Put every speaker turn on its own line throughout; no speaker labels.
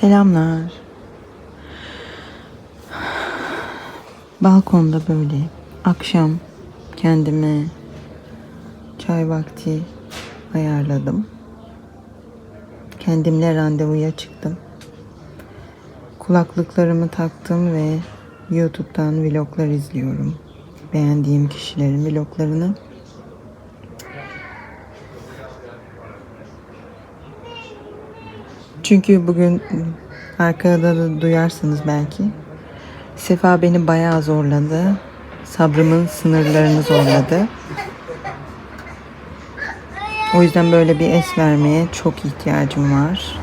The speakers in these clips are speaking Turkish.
Selamlar. Balkonda böyle akşam kendime çay vakti ayarladım. Kendimle randevuya çıktım. Kulaklıklarımı taktım ve YouTube'dan vloglar izliyorum. Beğendiğim kişilerin vloglarını. Çünkü bugün arkada da duyarsınız belki. Sefa beni bayağı zorladı. Sabrımın sınırlarını zorladı. O yüzden böyle bir es vermeye çok ihtiyacım var.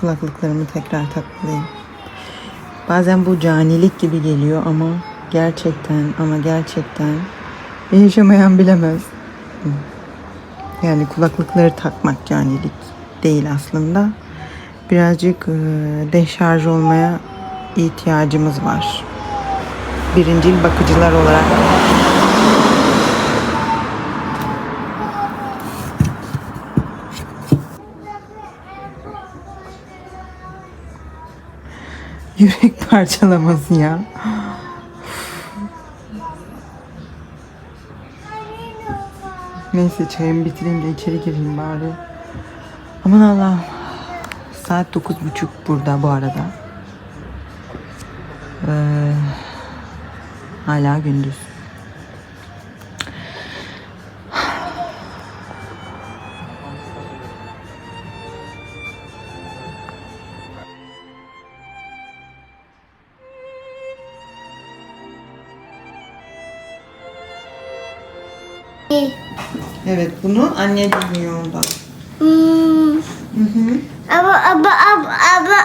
Kulaklıklarımı tekrar takmalıyım. Bazen bu canilik gibi geliyor ama gerçekten ama gerçekten yaşamayan bilemez. Yani kulaklıkları takmak canilik değil aslında. Birazcık e, deşarj olmaya ihtiyacımız var. Birincil bakıcılar olarak. Yürek parçalaması ya. Neyse çayımı bitireyim de içeri gireyim bari. Aman Allah'ım. Saat dokuz buçuk burada bu arada. Ee, hala gündüz. Evet bunu anne dinliyor orada.
Hmm. Ama ama ama ama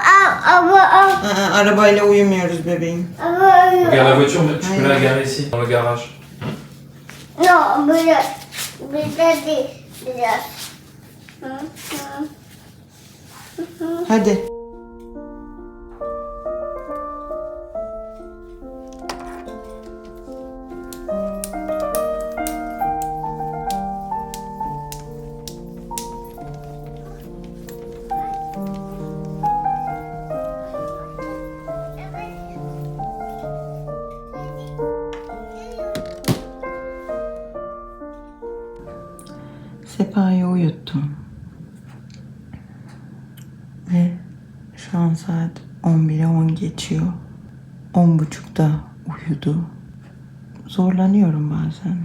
ama ama
Aa, arabayla uyumuyoruz bebeğim.
ama
Regarde la voiture, tu peux la garer ici, dans le garage.
No, biraz biraz değil biraz. Hı, hı.
Hadi. 11'e 10 geçiyor. 10.30'da uyudu. Zorlanıyorum bazen.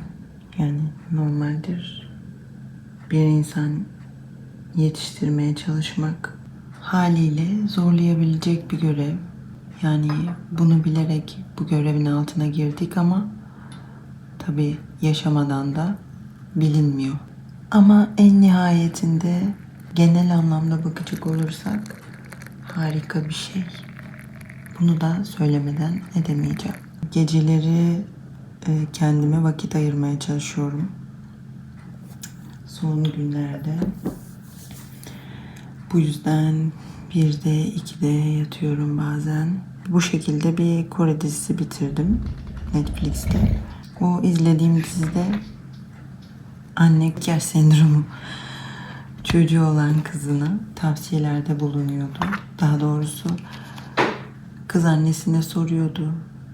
Yani normaldir. Bir insan yetiştirmeye çalışmak haliyle zorlayabilecek bir görev. Yani bunu bilerek bu görevin altına girdik ama tabii yaşamadan da bilinmiyor. Ama en nihayetinde genel anlamda bakacak olursak harika bir şey. Bunu da söylemeden edemeyeceğim. Geceleri e, kendime vakit ayırmaya çalışıyorum. Son günlerde. Bu yüzden bir de iki de yatıyorum bazen. Bu şekilde bir Kore dizisi bitirdim Netflix'te. O izlediğim dizide anne yaş sendromu çocuğu olan kızına tavsiyelerde bulunuyordu. Daha doğrusu kız annesine soruyordu.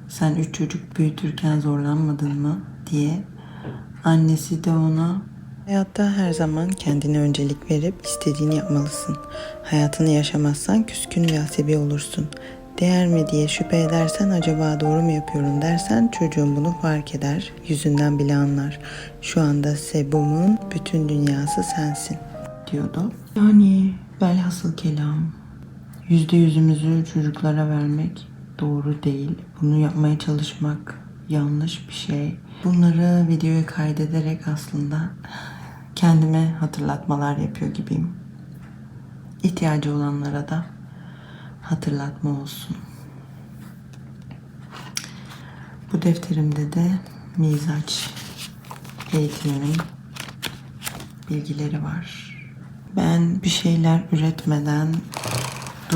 Sen üç çocuk büyütürken zorlanmadın mı diye. Annesi de ona Hayatta her zaman kendine öncelik verip istediğini yapmalısın. Hayatını yaşamazsan küskün ve asabi olursun. Değer mi diye şüphe edersen acaba doğru mu yapıyorum dersen çocuğun bunu fark eder. Yüzünden bile anlar. Şu anda Sebum'un bütün dünyası sensin diyordu. Yani velhasıl kelam yüzde yüzümüzü çocuklara vermek doğru değil. Bunu yapmaya çalışmak yanlış bir şey. Bunları videoya kaydederek aslında kendime hatırlatmalar yapıyor gibiyim. İhtiyacı olanlara da hatırlatma olsun. Bu defterimde de mizaç eğitimimin bilgileri var. Ben bir şeyler üretmeden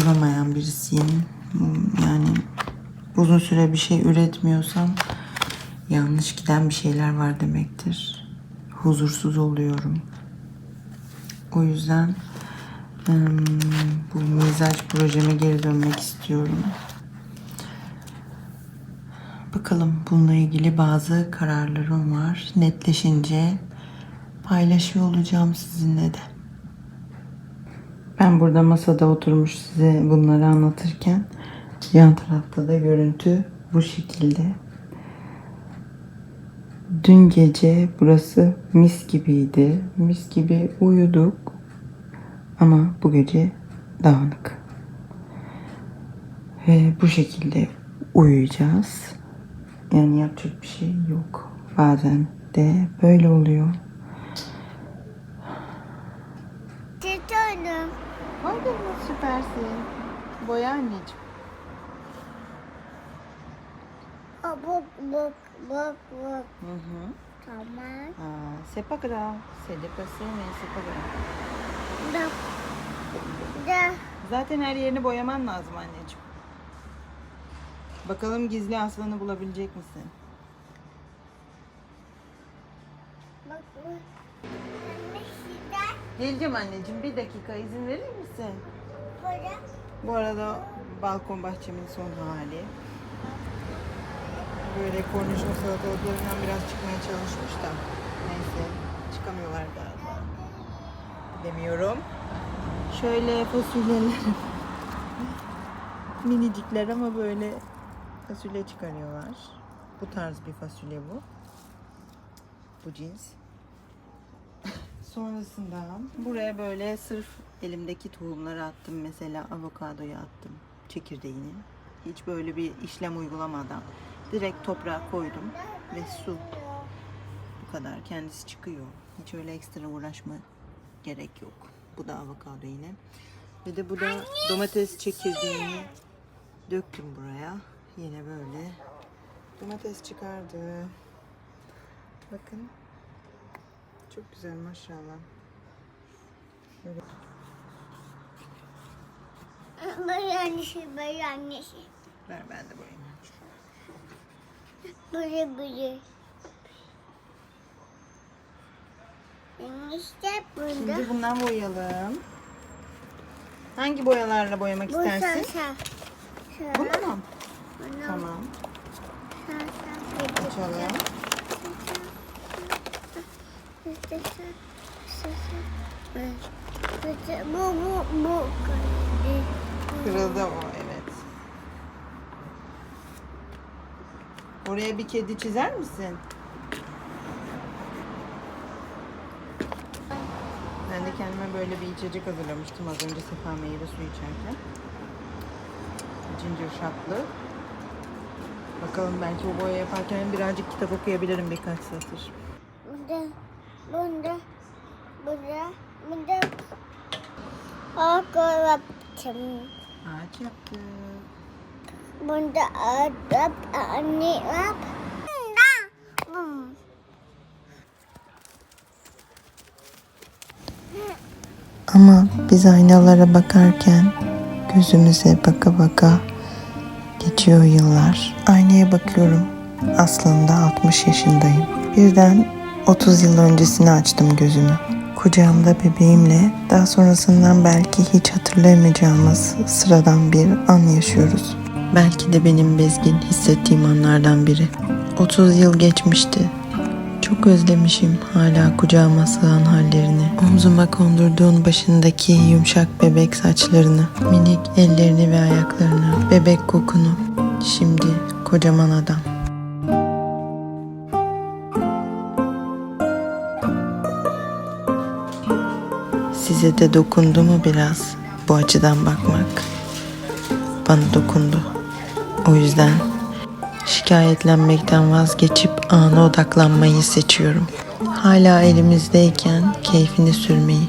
duramayan birisiyim. Yani uzun süre bir şey üretmiyorsam yanlış giden bir şeyler var demektir. huzursuz oluyorum. O yüzden em, bu mizaç projeme geri dönmek istiyorum. Bakalım bununla ilgili bazı kararlarım var. Netleşince paylaşıyor olacağım sizinle de. Ben burada masada oturmuş size bunları anlatırken yan tarafta da görüntü bu şekilde. Dün gece burası mis gibiydi. Mis gibi uyuduk. Ama bu gece dağınık. Ve bu şekilde uyuyacağız. Yani yapacak bir şey yok. Bazen de böyle oluyor. Boya anneciğim.
Aa, Bak bak bak bak.
Hı hı.
Tamam.
Dépassé mais c'est pas grave.
Da. Da.
Zaten her yerini boyaman lazım anneciğim. Bakalım gizli aslanı bulabilecek misin?
Bak bak.
Geleceğim anneciğim. Bir dakika izin verir misin?
böyle.
Bu arada balkon bahçemin son hali. Böyle kornişon salatalıklarından biraz çıkmaya çalışmış da. Neyse çıkamıyorlar galiba. Demiyorum. Şöyle fasulyelerim. Minicikler ama böyle fasulye çıkarıyorlar. Bu tarz bir fasulye bu. Bu cins. Sonrasında buraya böyle sırf elimdeki tohumları attım. Mesela avokadoyu attım. Çekirdeğini. Hiç böyle bir işlem uygulamadan direkt toprağa koydum ve su. Bu kadar. Kendisi çıkıyor. Hiç öyle ekstra uğraşma gerek yok. Bu da avokado yine. Ve de bu da domates çekirdeğini döktüm buraya. Yine böyle domates çıkardı. Bakın. Çok güzel maşallah. Böyle
Böyle annesi böyle annesi.
ver ben de boyayayım.
Böyle böyle. İşte burada.
Şimdi bundan boyayalım. Hangi boyalarla boyamak
Bu
istersin?
sen.
Bunu mu?
Bunu
Tamam. Açalım.
Bu bu bu.
Kırıldı o evet. Oraya bir kedi çizer misin? Ben de kendime böyle bir içecek hazırlamıştım az önce sefa meyve suyu içerken. Ginger shotlı. Bakalım belki o boya yaparken birazcık kitap okuyabilirim birkaç satır.
Bunda, bunda, bunda, bunda. Ağaç yaptım.
Ağaç yaptık.
Bunda ağaç yap, anne yap.
Ama biz aynalara bakarken gözümüze baka baka geçiyor yıllar. Aynaya bakıyorum. Aslında 60 yaşındayım. Birden 30 yıl öncesini açtım gözümü. Kucağımda bebeğimle daha sonrasından belki hiç hatırlayamayacağımız sıradan bir an yaşıyoruz. Belki de benim bezgin hissettiğim anlardan biri. 30 yıl geçmişti. Çok özlemişim hala kucağıma sığan hallerini. Omzuma kondurduğun başındaki yumuşak bebek saçlarını, minik ellerini ve ayaklarını, bebek kokunu. Şimdi kocaman adam. Size de dokundu mu biraz bu açıdan bakmak? Bana dokundu. O yüzden şikayetlenmekten vazgeçip ana odaklanmayı seçiyorum. Hala elimizdeyken keyfini sürmeyi.